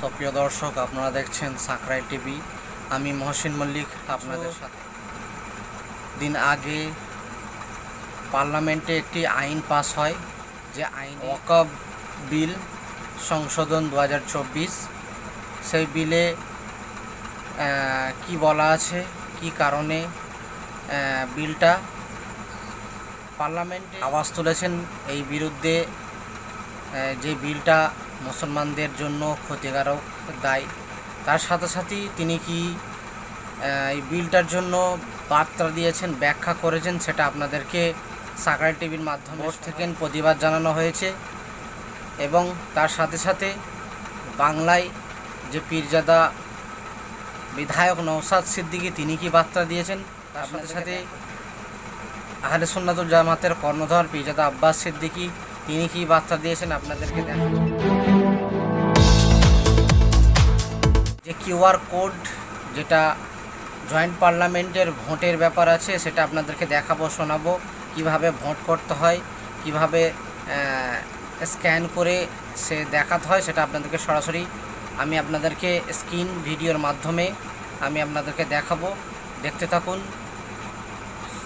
সপ্রিয় দর্শক আপনারা দেখছেন সাকরাই টিভি। আমি মহসিন মল্লিক আপনাদের সাথে। দিন আগে পার্লামেন্টে একটি আইন পাস হয় যে আইন ওয়াকফ বিল সংশোধন দু হাজার চব্বিশ। সেই বিলে কি বলা আছে কি কারণে বিলটা পার্লামেন্টে আওয়াজ তুলেছেন এই বিরুদ্ধে যে বিলটা মুসলমানদের জন্য ক্ষতিকারক দায়। তার সাথে সাথেই তিনি কি এই বিলটার জন্য বার্তা দিয়েছেন ব্যাখ্যা করেছেন সেটা আপনাদেরকে সাকার টিভির মাধ্যমে থেকে প্রতিবাদ জানানো হয়েছে। এবং তার সাথে সাথে বাংলায় যে পীরজাদা বিধায়ক নৌসাদ সিদ্দিকী তিনি কি বার্তা দিয়েছেন? তার আপনাদের সাথে আহলে সুন্নাতুল জামাতের কর্ণধর পীরজাদা আব্বাস সিদ্দিকী তিনি কি বার্তা দিয়েছেন আপনাদেরকে দেখাবো যে কিউআর কোড যেটা জয়েন্ট পার্লামেন্টের ভোটের ব্যাপার আছে, সেটা আপনাদেরকে দেখাবো, শোনাবো, কীভাবে ভোট করতে হয়, কীভাবে স্ক্যান করে সে দেখাতে হয়, সেটা আপনাদেরকে সরাসরি আমি আপনাদেরকে স্ক্রিন ভিডিওর মাধ্যমে আমি আপনাদেরকে দেখাবো। দেখতে থাকুন,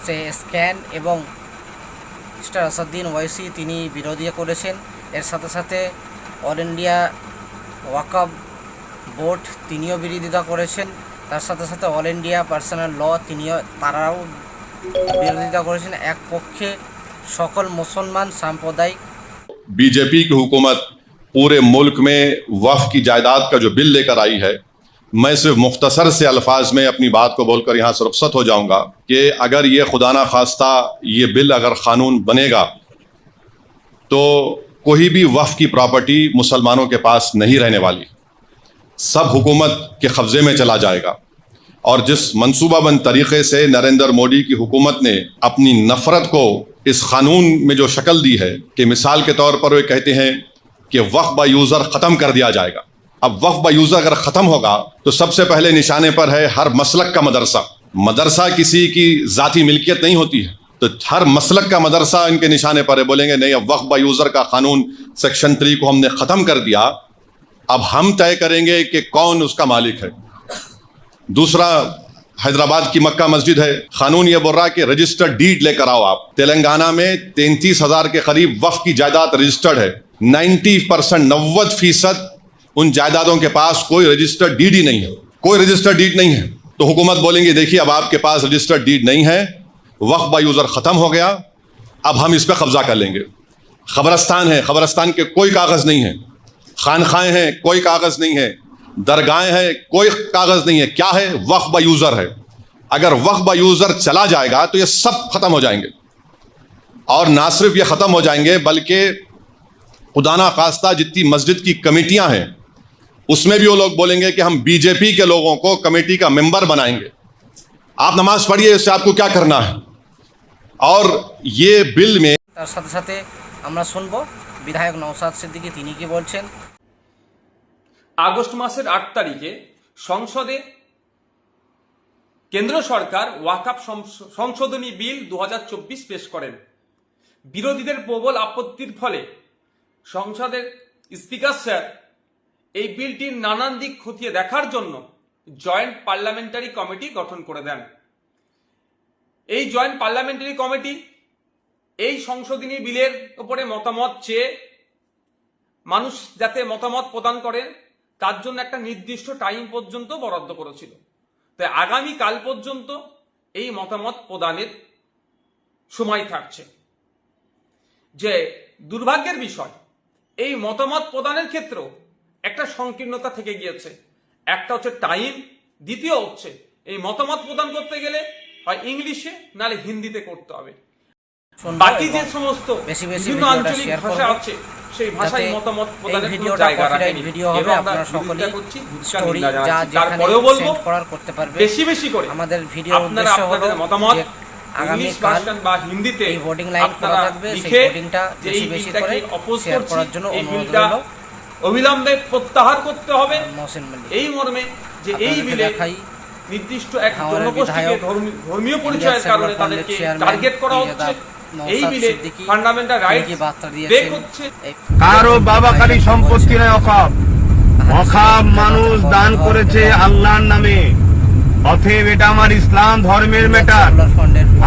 সে স্ক্যান এবং মিস্টার আসাদ্দিন ওয়াইসি তিনি বিরোধী করেছেন এর সাথে সাথে অল ইন্ডিয়া ওয়াকফ বোর্ড তিনিও বিরোধিতা করেছেন তার সাথে সাথে অল ইন্ডিয়া পার্সোনাল ল তিনিও তারাও বিরোধিতা করেছেন এক পক্ষে সকল মুসলমান সাম্প্রদায়িক बीजेपी की हुकूमत पूरे मुल्क में वफ की जायदाद का जो बिल लेकर आई है میں صرف مختصر سے الفاظ میں اپنی بات کو بول کر یہاں سے رخصت ہو جاؤں گا کہ اگر یہ خدا نخواستہ یہ بل اگر قانون بنے گا تو کوئی بھی وقف کی پراپرٹی مسلمانوں کے پاس نہیں رہنے والی۔ سب حکومت کے قبضے میں چلا جائے گا۔ اور جس منصوبہ بند طریقے سے نریندر موڈی کی حکومت نے اپنی نفرت کو اس قانون میں جو شکل دی ہے، کہ مثال کے طور پر وہ کہتے ہیں کہ وقف با یوزر ختم کر دیا جائے گا۔ اب وف بیوزہ اگر ختم ہوگا تو سب سے پہلے نشانے پر ہے ہر مسلک کا مدرسہ۔ مدرسہ کسی کی ذاتی ملکیت نہیں ہوتی ہے۔ تو ہر مسلک کا مدرسہ ان کے نشانے پر ہے، بولیں گے نہیں، اب وقف با یوزر کا قانون سیکشن تھری کو ہم نے ختم کر دیا۔ اب ہم طے کریں گے کہ کون اس کا مالک ہے۔ دوسرا، حیدرآباد کی مکہ مسجد ہے۔ قانون یہ بول رہا کہ رجسٹر ڈیڈ لے کر آؤ آپ۔ تلنگانہ میں تینتیس ہزار کے قریب وقف کی جائیداد رجسٹرڈ ہے۔ نائنٹی پرسینٹ نوت فیصد ان جائیدادوں کے پاس کوئی رجسٹر ڈیڈ ہی نہیں ہے۔ کوئی رجسٹر ڈیڈ نہیں ہے۔ تو حکومت بولیں گے، دیکھیے اب آپ کے پاس رجسٹر ڈیڈ نہیں ہے۔ وقت با یوزر ختم ہو گیا۔ اب ہم اس پہ قبضہ کر لیں گے۔ خبرستان ہے، خبرستان کے کوئی کاغذ نہیں ہے۔ خانخواہیں ہیں، کوئی کاغذ نہیں ہے۔ درگاہیں ہیں، کوئی کاغذ نہیں ہے۔ کیا ہے؟ وقف با یوزر ہے۔ اگر وقف با یوزر چلا جائے گا تو یہ سب ختم ہو جائیں گے۔ اور نہ صرف یہ ختم ہو جائیں گے، بلکہ خدانہ ناخواستہ جتنی مسجد کی کمیٹیاں ہیں उसमें भी वो लोग बोलेंगे कि हम बीजेपी के लोगों को कमेटी का मेंबर बनाएंगे आप नमाज पढ़िए इससे आपको क्या करना है और ये बिल में তার সাথে সাথে আমরা শুনবো বিধায়ক নৌসাদ সিদ্দিকী তিনি কি বলছেন আগস্ট মাসের আট তারিখে সংসদে কেন্দ্র সরকার ওয়াকাপ সংশ- সংশোধনী বিল দু পেশ করেন বিরোধীদের প্রবল আপত্তির ফলে সংসদের স্পিকার স্যার এই বিলটির নানান দিক খতিয়ে দেখার জন্য জয়েন্ট পার্লামেন্টারি কমিটি গঠন করে দেন। এই জয়েন্ট পার্লামেন্টারি কমিটি এই সংশোধনী বিলের উপরে মতামত চেয়ে মানুষ যাতে মতামত প্রদান করেন, তার জন্য একটা নির্দিষ্ট টাইম পর্যন্ত বরাদ্দ করেছিল। তাই আগামী কাল পর্যন্ত এই মতামত প্রদানের সময় থাকছে। যে দুর্ভাগ্যের বিষয়, এই মতামত প্রদানের ক্ষেত্রেও একটা সংকীর্ণতা থেকে গিয়েছে। একটা হচ্ছে টাইম দ্বিতীয় হচ্ছে এই মতামত প্রদান করতে গেলে হয় ইংলিশে নালে হিন্দিতে করতে হবে। বাকি যে সমস্ত বেশি বেশি বিভিন্ন আঞ্চলিক ভাষা আছে সেই ভাষায় মতামত প্রদানের কোনো জায়গা রাখেনি। ভিডিও হবে, আপনারা সকলেই ভূতকা স্টোরি যা যেখানে তারপরেও বলব করার করতে পারবে বেশি বেশি করে আমাদের ভিডিও উদ্দেশ্য হলো আপনাদের মতামত আগামীকাল ভার্সন বা হিন্দিতে এই line আপনারা করা থাকবে, সেই যে বেশি বেশি করে অপোজ করার জন্য অনুরোধ রইল। অবিলম্বে প্রত্যাহার করতে হবে। এই মর্মে যে এই বিলে নির্দিষ্ট এক জনগোষ্ঠীকে ধর্মীয় পরিচয়ের কারণে তাদেরকে টার্গেট করা হচ্ছে। এই বিলে ফান্ডামেন্টাল তিনি রাইটস ব্রেক হচ্ছে কারও বাবা খালি সম্পত্তি নয় অকাপ। অখাপ মানুষ দান করেছে আল্লাহর নামে। অতএব এটা আমার ইসলাম ধর্মের ম্যাটার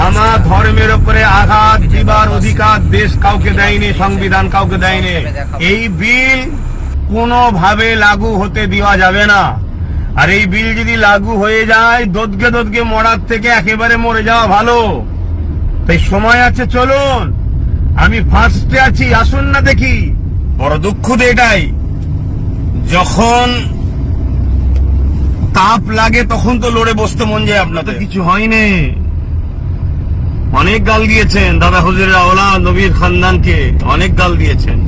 আমার ধর্মের উপরে আঘাত দিবার অধিকার দেশ কাউকে দেয়নি সংবিধান কাউকে দেয়নি। এই বিল কোনোভাবে লাগু হতে দেওয়া যাবে না। আর এই বিল যদি লাগু হয়ে যায় দোদকে দোদকে মরার থেকে একেবারে মরে যাওয়া ভালো। তাই সময় আছে চলুন। আমি ফার্স্টে আছি আসুন না দেখি। বড় দুঃখ তো এটাই। যখন তাপ লাগে তখন তো লড়ে বসতে মন যায় আপনাদের। কিছু হয়নি। অনেক গাল দিয়েছেন দাদা হুজুরের আওলা নবীর খানদানকে। অনেক গাল দিয়েছেন।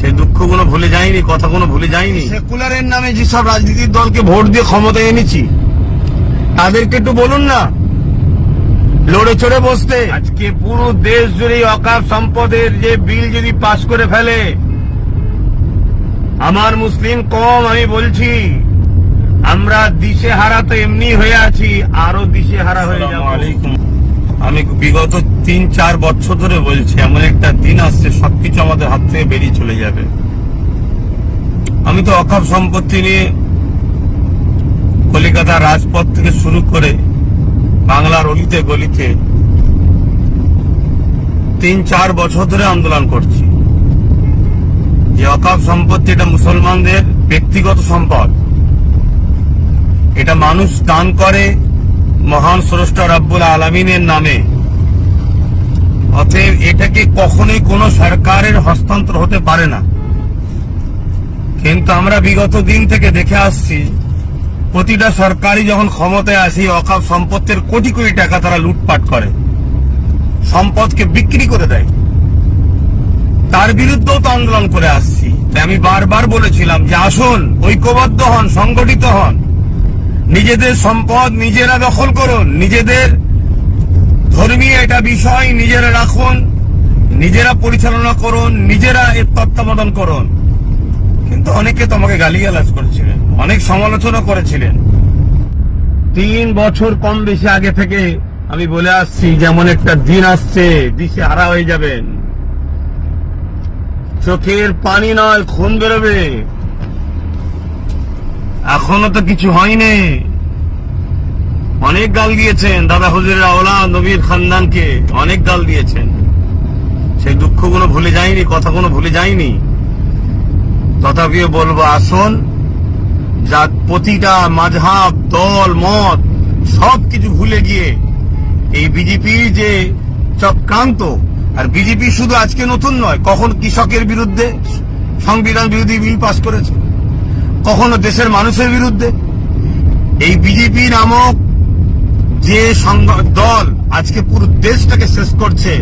সেই দুঃখগুলো ভুলে যায়নি কথাগুলো ভুলে যায়নি। সেকুলারের নামে যেসব রাজনীতির দলকে ভোট দিয়ে ক্ষমতায় এনেছি তাদেরকে একটু বলুন না। লড়ে চড়ে বসতে। আজকে পুরো দেশ জুড়ে অকাপ সম্পদের যে বিল যদি পাশ করে ফেলে আমার মুসলিম কম আমি বলছি আমরা দিশে হারা তো এমনি হয়ে আছি আরও দিশে হারা হয়ে যাব। আমি বিগত তিন, চার বছর ধরে বলছি, এমন একটা দিন আসছে, সবকিছু আমাদের হাত থেকে বেরিয়ে চলে যাবে। আমি তো অকাপ সম্পত্তি নিয়ে কলিকাতা রাজপথ থেকে শুরু করে বাংলার অলিতে গলিতে তিন, চার বছর ধরে আন্দোলন করছি। যে অকাপ সম্পত্তি এটা মুসলমানদের ব্যক্তিগত সম্পদ। এটা মানুষ দান করে মহান স্রষ্টা রাব্বুল আলমিনের নামে। অতএব এটাকে কখনোই কোনো সরকারের হস্তান্তর হতে পারে না। কিন্তু আমরা বিগত দিন থেকে দেখে আসছি, প্রতিটা সরকারই যখন ক্ষমতায় আসি অকাপ সম্পত্তির কোটি কোটি টাকা তারা লুটপাট করে। সম্পদকে বিক্রি করে দেয়। তার বিরুদ্ধেও তো আন্দোলন করে আসছি। আমি বারবার বলেছিলাম যে আসুন, ঐক্যবদ্ধ হন, সংগঠিত হন। নিজেদের সম্পদ নিজেরা দখল করুন, নিজেদের ধর্মীয় এটা বিষয় নিজেরা রাখুন, নিজেরা পরিচালনা করুন, নিজেরা এর তত্ত্বাবধান করুন। কিন্তু অনেকে তোমাকে গালিগালাজ করেছিলেন, অনেক সমালোচনা করেছিলেন। তিন বছর কম বেশি আগে থেকে আমি বলে আসছি, যেমন একটা দিন আসছে, দিশে হারা হয়ে যাবেন। চোখের পানি নয় খুন বেরোবে। এখনও তো কিছু হয়নি। অনেক গাল দিয়েছেন দাদা হুজুরের আওলা নবীর খানদানকে। অনেক গাল দিয়েছেন। সেই দুঃখগুলো ভুলে যায়নি কথা কথাগুলো ভুলে যায়নি। তথাপিও বলব, আসুন যা প্রতিটা মাঝহাব, দল, মত সব কিছু ভুলে গিয়ে এই বিজেপি যে চক্রান্ত, আর বিজেপি শুধু আজকে নতুন নয়, কখন কৃষকের বিরুদ্ধে সংবিধান বিরোধী বিল পাস করেছে। কখনো দেশের মানুষের বিরুদ্ধে? এই বিজেপি নামক যে দল আজকে পুরো দেশটাকে শেষ করছে,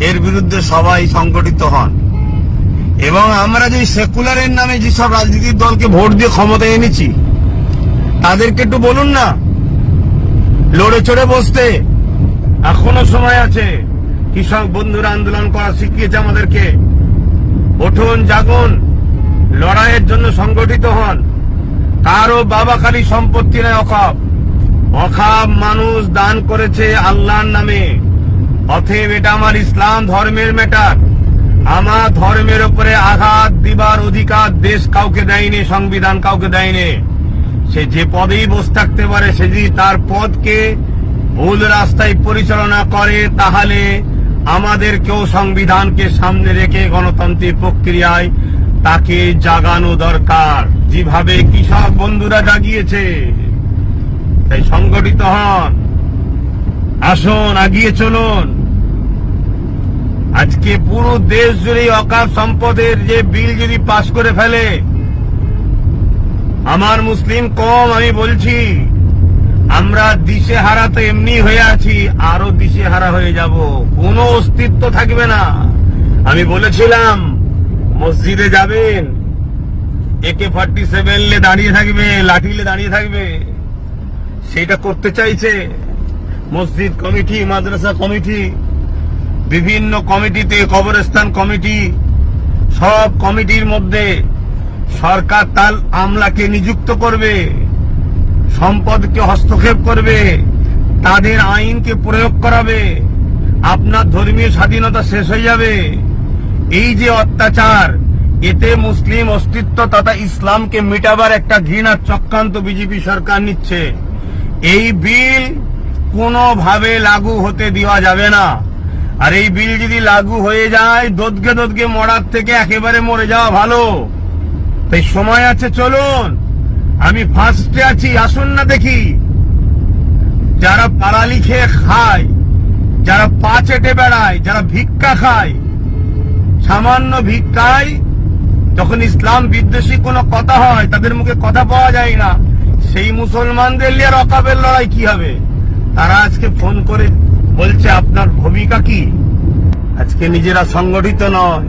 এর বিরুদ্ধে সবাই সংগঠিত হন। এবং আমরা যে সেকুলারের নামে যেসব রাজনীতির দলকে ভোট দিয়ে ক্ষমতায় এনেছি, তাদেরকে একটু বলুন না। লড়ে চড়ে বসতে। এখনও সময় আছে। কৃষক বন্ধুরা আন্দোলন করা শিখিয়েছে আমাদেরকে। উঠুন জাগুন। লড়াইয়ের জন্য সংগঠিত হন। কারও বাবা খালি সম্পত্তি নয় অখাব। অখাব মানুষ দান করেছে আল্লাহর নামে। অতএব এটা আমার ইসলাম ধর্মের ম্যাটার। আমার ধর্মের উপরে আঘাত দিবার অধিকার দেশ কাউকে দেয়নি, সংবিধান কাউকে দেয়নি। সে যে পদেই বসে থাকতে পারে, সে যদি তার পদকে ভুল রাস্তায় পরিচালনা করে, তাহলে আমাদেরকেও সংবিধানকে সামনে রেখে গণতান্ত্রিক প্রক্রিয়ায় তাকে জাগানো দরকার। যেভাবে কৃষক বন্ধুরা জাগিয়েছে, তাই সংগঠিত হন। আসুন আগিয়ে চলুন। আজকে পুরো দেশ জুড়ে অকাপ সম্পদের যে বিল যদি পাশ করে ফেলে, আমার মুসলিম কম, আমি বলছি, আমরা দিশে হারা তো এমনি হয়ে আছি, আরও দিশে হারা হয়ে যাব। কোনো অস্তিত্ব থাকবে না। আমি বলেছিলাম মসজিদে যাবেন। একে ফর্টি সেভেন দাঁড়িয়ে থাকবে লাঠিলে দাঁড়িয়ে থাকবে। সেটা করতে চাইছে মসজিদ কমিটি, মাদ্রাসা কমিটি, বিভিন্ন কমিটিতে কবরস্থান কমিটি, সব কমিটির মধ্যে সরকার তার আমলাকে নিযুক্ত করবে, সম্পদকে হস্তক্ষেপ করবে, তাদের আইনকে প্রয়োগ করাবে, আপনার ধর্মীয় স্বাধীনতা শেষ হয়ে যাবে। এই যে অত্যাচার, এতে মুসলিম অস্তিত্ব তথা ইসলামকে মিটাবার একটা ঘৃণার চক্রান্ত বিজেপি সরকার নিচ্ছে। এই বিল কোনোভাবে লাগু হতে দেওয়া যাবে না। আর এই বিল যদি লাগু হয়ে যায় দোদকে দোদকে মরার থেকে একেবারে মরে যাওয়া ভালো। তাই সময় আছে, চলুন। আমি ফার্স্টে আছি, আসুন না দেখি। যারা পাড়ালি খেয়ে খায়, যারা পা চেটে বেড়ায়, যারা ভিক্ষা খায় সামান্য ভিক্ষায় যখন ইসলাম বিদ্বেষী কোনো কথা হয়, তাদের মুখে কথা পাওয়া যায় না। সেই মুসলমানদের নিয়ে রকাবের লড়াই কি হবে? তারা আজকে ফোন করে বলছে, আপনার ভূমিকা কি? আজকে নিজেরা সংগঠিত নয়।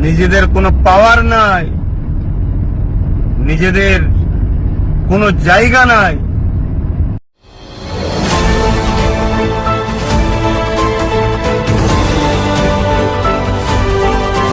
নিজেদের কোনো পাওয়ার নাই। নিজেদের কোনো জায়গা নাই।